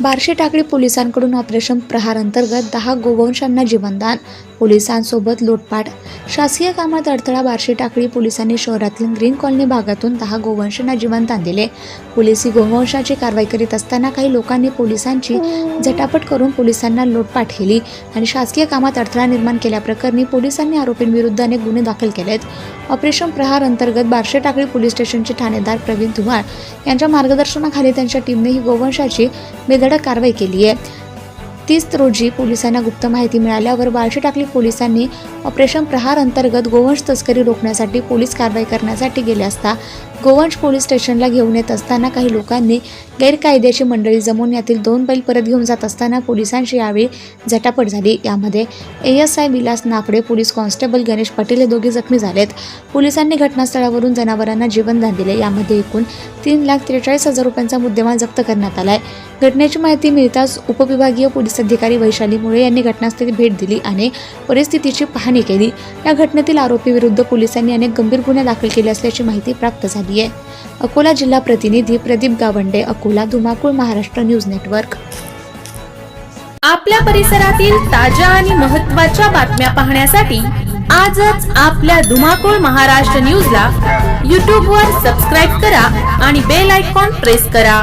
बार्शी टाकळी पोलिसांकडून ऑपरेशन प्रहार अंतर्गत दहा गोवंशांना जीवनदान पोलिसांसोबत लोटपाट. शासकीय कामात अडथळा बार्शी टाकळी पोलिसांनी शहरातील ग्रीन कॉलनी भागातून दहा गोवंशांना जीवनदान दिले पोलिसी गोवंशाची कारवाई करीत असताना काही लोकांनी पोलिसांची झटापट करून पोलिसांना लोटपाट केली आणि शासकीय कामात अडथळा निर्माण केल्याप्रकरणी पोलिसांनी आरोपींविरुद्ध अनेक गुन्हे दाखल केलेत. ऑपरेशन प्रहार अंतर्गत बार्शी टाकळी पोलीस स्टेशनचे ठाणेदार प्रवीण धुमाळ यांच्या मार्गदर्शनाखाली त्यांच्या टीमने ही गोवंशाची बेधडक कारवाई केली आहे. तीस रोजी पोलिसांना गुप्त माहिती मिळाल्यावर बार्शी टाकली पोलिसांनी ऑपरेशन प्रहार अंतर्गत गोवंश तस्करी रोखण्यासाठी पोलीस कारवाई करण्यासाठी गेले असता गोवंश पोलीस स्टेशनला घेऊन येत असताना काही लोकांनी गैरकायद्याची मंडळी जमवून यातील दोन बैल परत घेऊन जात असताना पोलिसांशी यावेळी झटापट झाली. यामध्ये A S I Vilas Naphade police constable Ganesh Patel हे दोघे जखमी झालेत. पोलिसांनी घटनास्थळावरून जनावरांना जीवनदान दिले. यामध्ये एकूण तीन लाख त्रेचाळीस हजार रुपयांचा मुद्देमाल जप्त करण्यात आलाय. घटनेची माहिती मिळताच उपविभागीय पोलीस अधिकारी वैशाली मुळे यांनी घटनास्थळी भेट दिली आणि परिस्थितीची पाहणी केली. या घटनेतील आरोपीविरुद्ध पोलिसांनी अनेक गंभीर गुन्हे दाखल केले असल्याची माहिती प्राप्त झाली. आहे. अकोला जिल्हा प्रतिनिधी प्रदीप गावंडे अकोला धुमाकूळ महाराष्ट्र न्यूज नेटवर्क. आपल्या परिसरातील ताज्या आणि महत्त्वाच्या बातम्या पाहण्यासाठी आजच आपल्या धुमाकूळ महाराष्ट्र न्यूजला यूट्यूबवर सबस्क्राईब करा आणि बेल आयकॉन प्रेस करा.